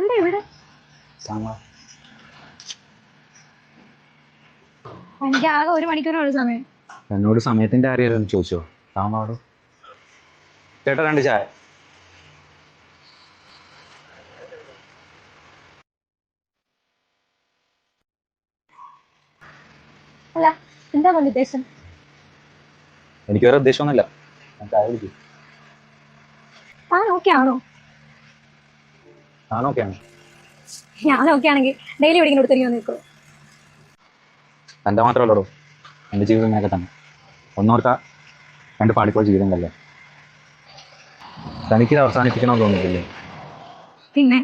എന്താ ഇവിടെ? എനിക്ക് ആകെ ഒരു മണിക്കൂറുള്ള സമയം. എന്നോട് സമയത്തിന്റെ അറിയാലോ ചോദിച്ചോ. സാമാടോ ചേട്ടാ രണ്ട് ചായ. അല്ല എന്താ ഉദ്ദേശം? എനിക്ക് വേറെ ഉദ്ദേശമൊന്നുമില്ല. താൻ ഓക്കെ ആണോ? താനൊക്കെയാണ് ഞാൻ ഓക്കെ ആണെങ്കിൽ ഡെയിലി എവിടെയെങ്കിലും കൊടുത്തിരിക്കാൻ നിൽക്കുമോ തന്റെ മാത്രമല്ലടോ എന്റെ ജീവിതം ഇങ്ങനെയൊക്കെ തന്നെ. ഒന്നോർത്താ രണ്ട് പാടിക്കോ ജീവിതം കല്ലേ തനിക്കിത് അവസാനിപ്പിക്കണം തോന്നിയിട്ടില്ലേ പിന്നെ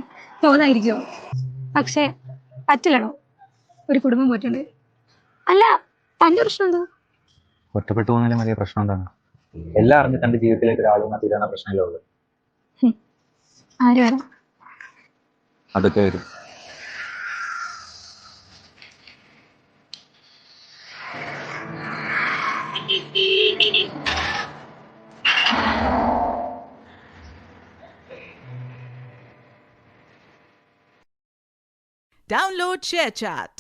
തോന്നായിരിക്കുമോ പക്ഷേ പറ്റില്ലടോ. ഒരു കുടുംബം പോയിട്ടുണ്ട്. അല്ല തന്റെ പ്രശ്നം എന്തോ? ഒറ്റപ്പെട്ടു പോകുന്നതിലും വലിയ പ്രശ്നം എന്താണ്? എല്ലാം അറിഞ്ഞ് തന്റെ ജീവിതത്തിലേക്ക് ഒരാളും തീരാന പ്രശ്നമല്ലേ ഉള്ളൂ. ആര് വരാം? അതൊക്കെ വരും Download ShareChat.